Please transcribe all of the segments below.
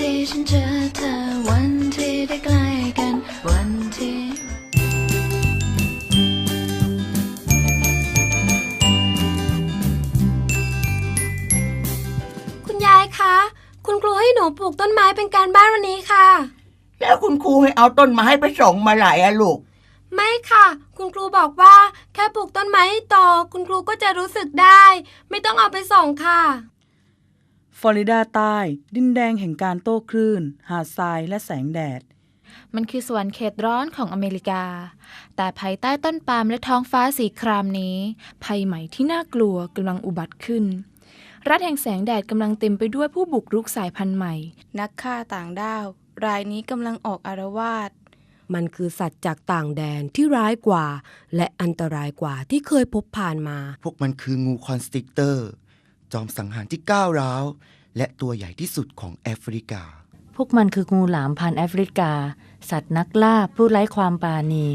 ที่ฉันเจอเธอวันที่ได้ใกล้กัน วันที่คุณยายคะ คุณครูให้หนูปลูกต้นไม้เป็นการบ้านวันนี้ค่ะ แล้วคุณครูให้เอาต้นไม้ไปส่งมาไหลอะลูก ไม่ค่ะ คุณครูบอกว่าแค่ปลูกต้นไม้ให้โตคุณครูก็จะรู้สึกได้ ไม่ต้องเอาไปส่งค่ะ ฟลอริดาใต้ ดินแดงแห่งการโต้คลื่น หาดทรายและแสงแดด มันคือสวรรค์เขตร้อนของอเมริกา แต่ภายใต้ต้นปาล์มและท้องฟ้าสีครามนี้ ภัยใหม่ที่น่ากลัวกำลังอุบัติขึ้น รัฐแห่งแสงแดดกำลังเต็มไปด้วยผู้บุกรุกสายพันธุ์ใหม่ นักฆ่าต่างด้าว รายนี้กำลังออกอารวาสมันคือสัตว์จากต่างแดนที่ร้ายกว่า และอันตรายกว่าที่เคยพบผ่านมา พวกมันคืองูคอนสตริกเตอร์ จอมสังหารที่ก้าวร้าว และตัวใหญ่ที่สุดของแอฟริกา พวกมันคืองูหลามพันธุ์แอฟริกา สัตว์นักล่าผู้ไร้ความปราณี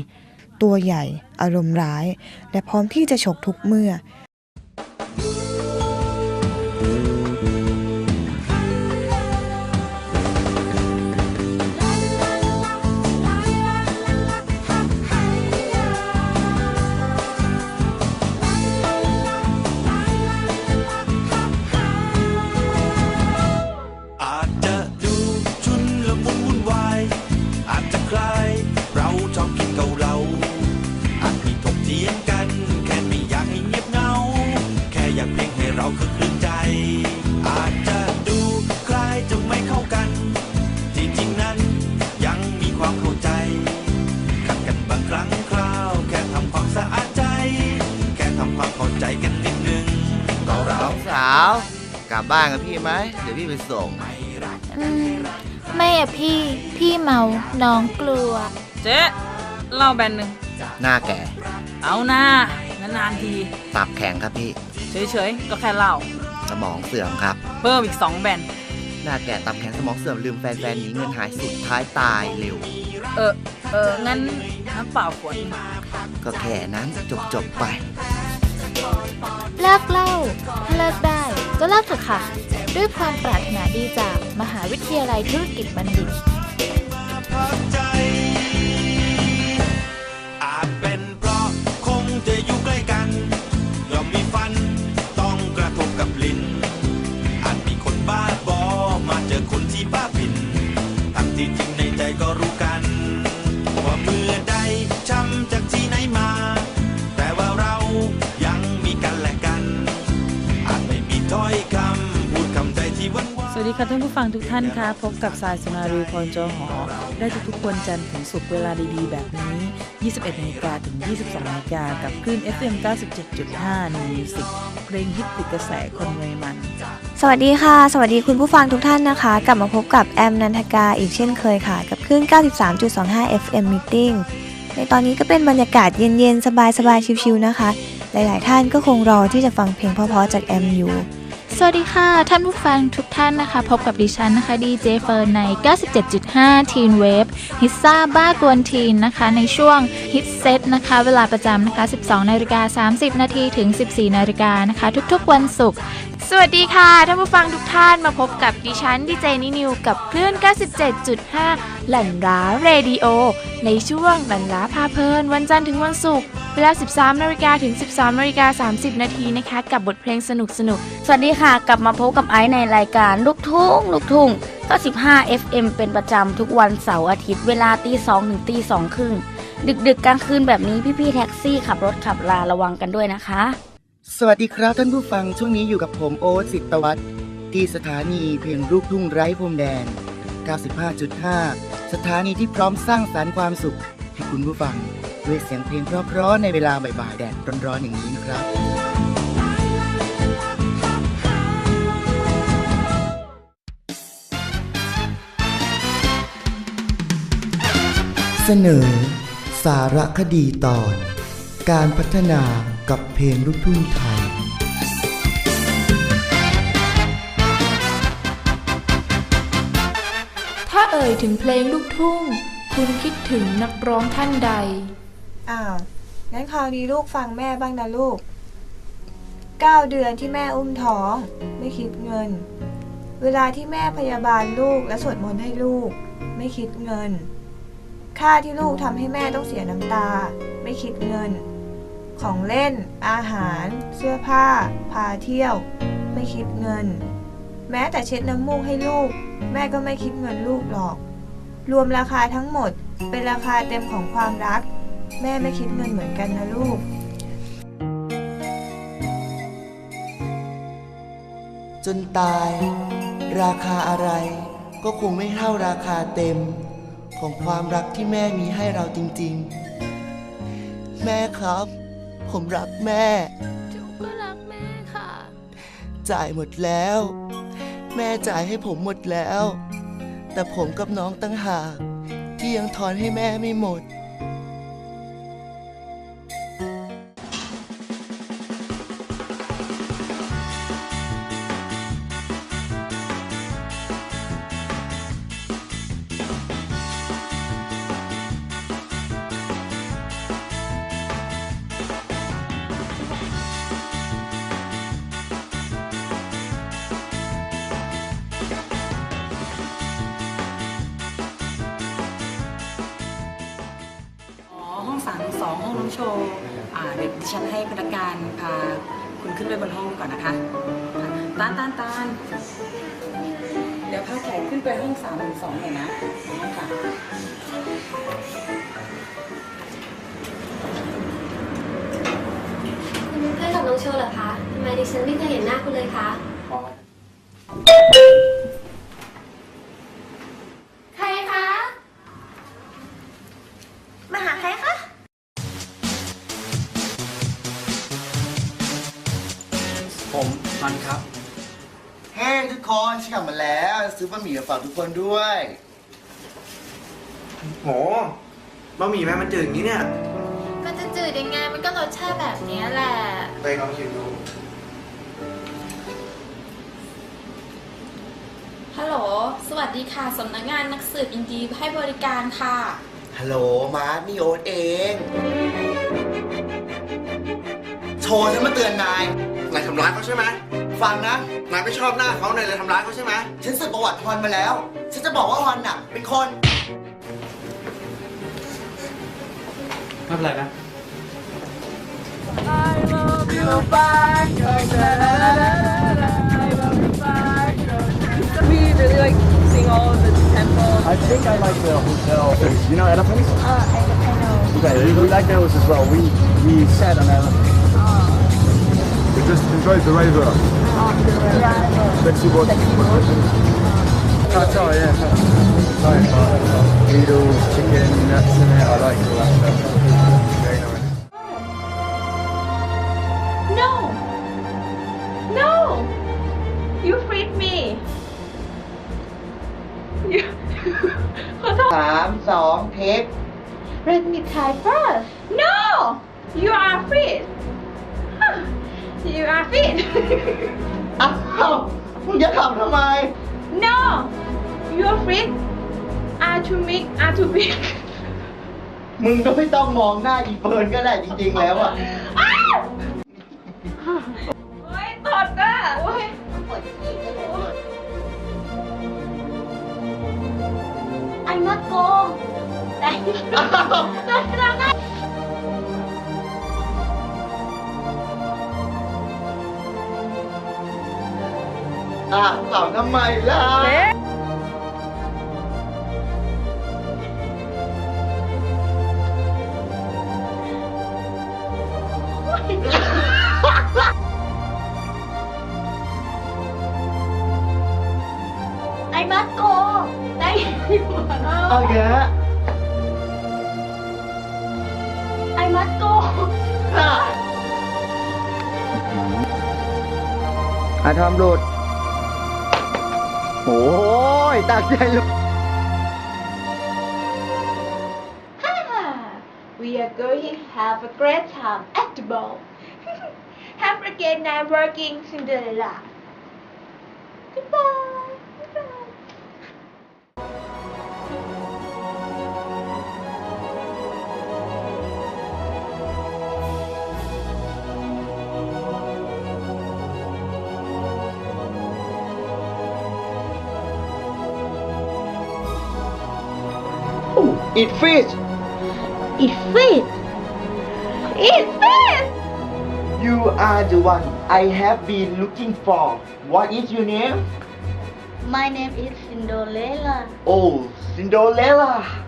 ตัวใหญ่ อารมณ์ร้าย และพร้อมที่จะฉกทุกเมื่ออา บบ้านกับพี่ไหมเดี๋ยวพี่ไปส่ง อืมไม่อะพี่ พี่เมา น้องกลัว เจ๊เหล่าแบนหนึ่ง หน้าแก่เอาหน้านานๆที ตับแข็งครับพี่ เฉยๆ ก็แค่เหล่าสมองเสื่อมครับ เพิ่มอีกสองแบน หน้าแก่ตับแข็งสมองเสื่อมลืมแฟนแฟนหนีเงินหายสุดท้ายตายเร็ว เออ เออ งั้นน้ำเปล่าขวดก็แค่นั้นจบจบๆไป เลิกเล่าถ้าเลิกได้ก็เลิกเถอะค่ะ ด้วยความปรารถนาดีจากมหาวิทยาลัยธุรกิจบัณฑิต ทุกท่านคะพบกับสายสนารีพรจอหอ ได้ทุกๆวันจันทร์ถึงศุกร์เวลาดีๆ แบบนี้ 21นาฬิกาถึง 22นาฬิกากับคลื่น FM 97.5ในมิวสิกเพลงฮิตติดกระแสคนวัยมัน สวัสดีค่ะ สวัสดีคุณผู้ฟังทุกท่านนะคะ กลับมาพบกับแอมนันทกาอีกเช่นเคยค่ะ กับคลื่น 93.25 FM Meeting ในตอนนี้ก็เป็นบรรยากาศเย็นๆ สบายๆ ชิวๆนะคะ หลายๆ ท่านก็คงรอที่จะฟังเพลงเพราะๆจากแอมอยู่ สวัสดีค่ะ ท่านผู้ฟังทุกท่านนะคะ พบกับดิฉันนะคะดีเจเฟิร์นใน 97.5ทีนเวฟฮิตซ่าบ้ากวนทีนนะคะ ในช่วงฮิตเซตนะคะ เวลาประจำนะคะ 12นาฬิกา30 นาทีถึง 14นาฬิกานะคะ ทุกๆวันศุกร์ สวัสดีค่ะท่านผู้ฟังทุกท่านมาพบกับดิฉันดีเจนินิวกับคลื่น 97.5 หลั่นร้าเรดิโอ ในช่วงหลั่นร้าพาเพลิน วันจันทร์ถึงวันศุกร์เวลา 13นาฬิกาถึง 13นาฬิกา30 นาทีนะคะ กับบทเพลงสนุกๆสวัสดีค่ะ กลับมาพบกับไอซ์ในรายการลูกทุ่งลูกทุ่ง95 FM เป็นประจำทุกวันเสาร์อาทิตย์เวลาตีสองถึงตีสองครึ่งดึกๆกลางคืนแบบนี้พี่ๆแท็กซี่ขับรถขับลาระวังกันด้วยนะคะ สวัสดีครับท่านผู้ฟังช่วงนี้อยู่กับผมโอ๊ตสิทธวัฒน์ที่สถานีเพลงลูกทุ่งไร้พรมแดน 95.5 สถานีที่พร้อมสร้างสรรค์ความสุขให้คุณผู้ฟังด้วยเสียงเพลงเพราะๆในเวลาบ่ายๆแดดร้อนๆอย่างนี้นะครับ เสนอ สารคดีตอน การพัฒนา กับเพลงลูกทุ่งไทย ถ้าเอ่ยถึงเพลงลูกทุ่ง คุณคิดถึงนักร้องท่านใด อ้าว งั้นคราวนี้ลูกฟังแม่บ้างนะลูก 9 เดือนที่แม่อุ้มท้อง ไม่คิดเงิน เวลาที่แม่พยาบาลลูกและสวดมนต์ให้ลูก ไม่คิดเงิน ค่าที่ลูกทำให้แม่ต้องเสียน้ำตา ไม่คิดเงิน ของเล่น อาหาร เสื้อผ้า พาเที่ยว ไม่คิดเงิน แม้แต่เช็ดน้ำมูกให้ลูก แม่ก็ไม่คิดเงินลูกหรอก รวมราคาทั้งหมด เป็นราคาเต็มของความรัก แม่ไม่คิดเงินเหมือนกันนะลูก จนตาย ราคาอะไร ก็คงไม่เท่าราคาเต็ม ของความรักที่แม่มีให้เราจริง ๆ แม่ครับ ผมรักแม่ จูก็รักแม่ค่ะ จ่ายหมดแล้ว แม่จ่ายให้ผมหมดแล้ว แต่ผมกับน้องตั้งหาก ที่ยังทอนให้แม่ไม่หมด อ๋อห้องสามสองห้องน้องโชว์อ่าเดี๋ยวดิฉันให้พนักงานพาคุณขึ้นไปบนห้องก่อนนะคะค่ะตานตานตานเดี๋ยวพาแขกขึ้นไปห้องสามสองหน่อยนะค่ะคุณเป็นเพื่อนกับน้องโชว์เหรอคะทำไมดิฉันไม่เคยเห็นหน้าคุณเลยคะ ผมมันครับ เฮ้ทุกคนฉันกลับมาแล้ว ซื้อบะหมี่มาฝากทุกคนด้วยโหบะหมี่แม่มันจืดอย่างนี้เนี่ยมันจะจืดยังไง มันก็รสชาติแบบนี้แหละ ไปลองชิมดู ฮัลโหล สวัสดีค่ะ สำนักงานนักสืบยินดีให้บริการค่ะ ฮัลโหล มาร์ทนี่โอ๊ตเอง โชว์ฉันมาเตือนนาย นายทำร้ายเขาใช่ไหมฟังนะ นายไม่ชอบหน้าเขานายเลยทำร้ายเขาใช่ไหมฉันสืบประวัติฮอนมาแล้ว ฉันจะบอกว่าฮอนน่ะ เป็นคน ไม่เป็นไรนะ We really like seeing all of the temples. I think I like the hotel. You know elephants? Uh, I, I know. Okay, we like those as well. We we sat on elephants. We just enjoyed the river. Sexy boat. Qatar, yeah. Sorry, noodles, chicken, nuts in it. I like all that stuff. Very nice. No No You freed me สามสองเทค Let me try first No You are freed You are freed อ้าวมึงจะขำทำไม No Your freed are too big are too big มึงก็ไม่ต้องมองหน้าอีเฟิร์นก็ได้จริงๆแล้วอะอ้าวโอ้ยตดอะโอ้ยปวดขี้เลย I must go แต่แต่เราได้อะขำทำไม ล่ะ I must go ได้เอาแกะ I must go อาทำหลุดโอ้ ยตากใจหลุด We are going to have a great time at the ball. have a great night working Cinderella. Goodbye. Goodbye. It fits. It fits. It fits. You are the one I have been looking for. What is your name? My name is Cinderella. Oh, Cinderella.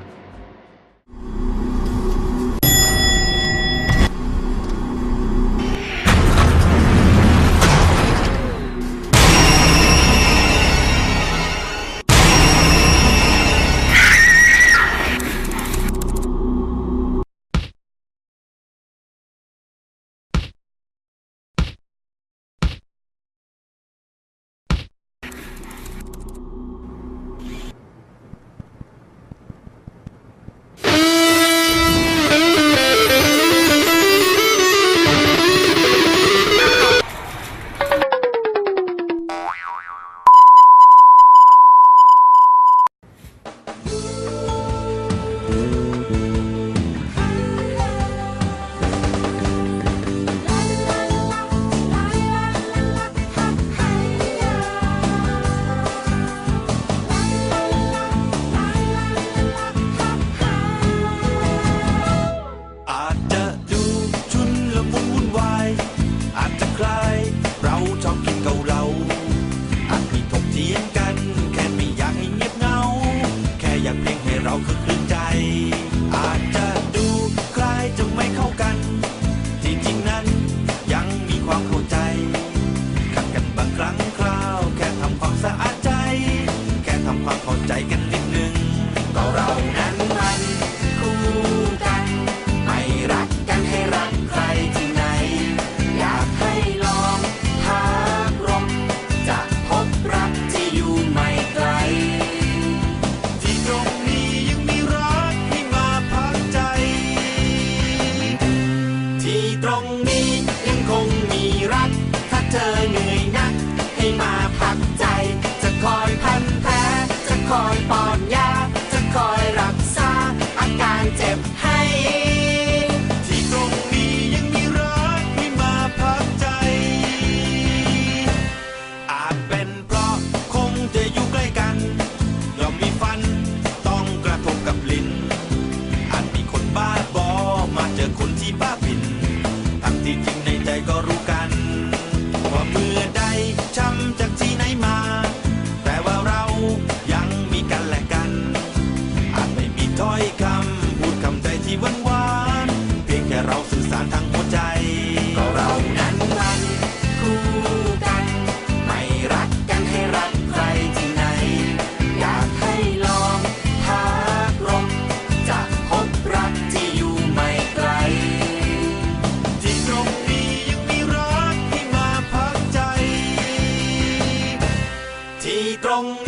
đông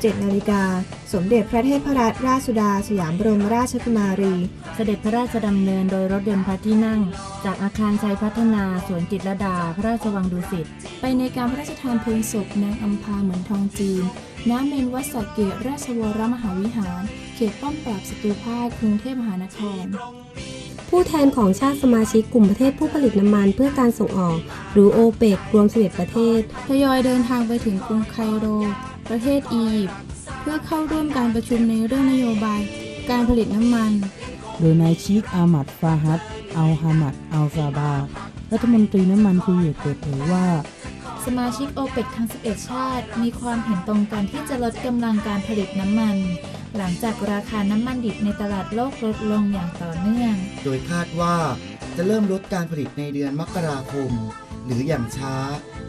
17 นาฬิกา สมเด็จพระเทพรัตนราชสุดา สยามบรมราชกุมารี เสด็จพระราชดำเนินโดยรถยนต์พระที่นั่ง จากอาคารชัยพัฒนาสวนจิตรลดา พระราชวังดุสิต ไปในการพระราชทานเพลิงศพนางอัมพาเหมือนทองจีน ณ เมนวัดสักเกตราชวรมหาวิหาร เขตป้อมปราบศัตรูพ่ายกรุงเทพมหานครผู้แทนของชาติสมาชิกกลุ่มประเทศผู้ผลิตน้ำมันเพื่อการส่งออก หรือโอเปกรวม11ประเทศทยอยเดินทางไปถึงกรุงไคโร ประเทศอียิปต์เพื่อเข้าร่วมการประชุมในเรื่องนโยบาย การผลิตน้ำมัน โดยนายชีคอามัดฟาฮัดอัลฮามัดอัลซาบา รัฐมนตรีน้ำมันคูเวตเปิดเผยว่า สมาชิกโอเปกทั้ง 11 ชาติ มีความเห็นตรงกันที่จะลดกำลังการผลิตน้ำมัน หลังจากราคาน้ำมันดิบในตลาดโลกลดลงอย่างต่อเนื่อง โดยคาดว่าจะเริ่มลดการผลิตในเดือนมกราคม หรืออย่างช้า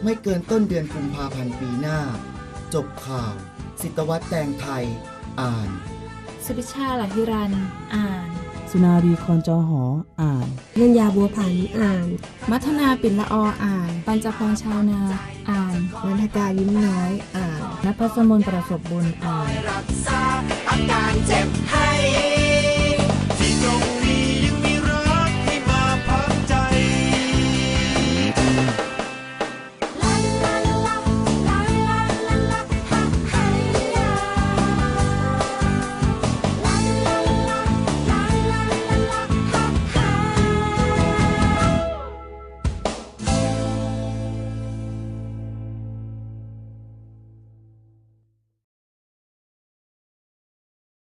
ไม่เกินต้นเดือนกุมภาพันธ์ปีหน้า จบข่าว สิตวัตแตงไทย อ่าน สุพิชาลาฮิรัน อ่าน สุนารีคอนจอหอ อ่าน นัญญาบัวผันอ่าน มัทนาปิ่นละอออ่าน ปัญจพรชาวนา อ่านนันทกายิ้มน้อย อ่านนภัสมนต์ประสบบุญ อ่านอาการเจ็บให้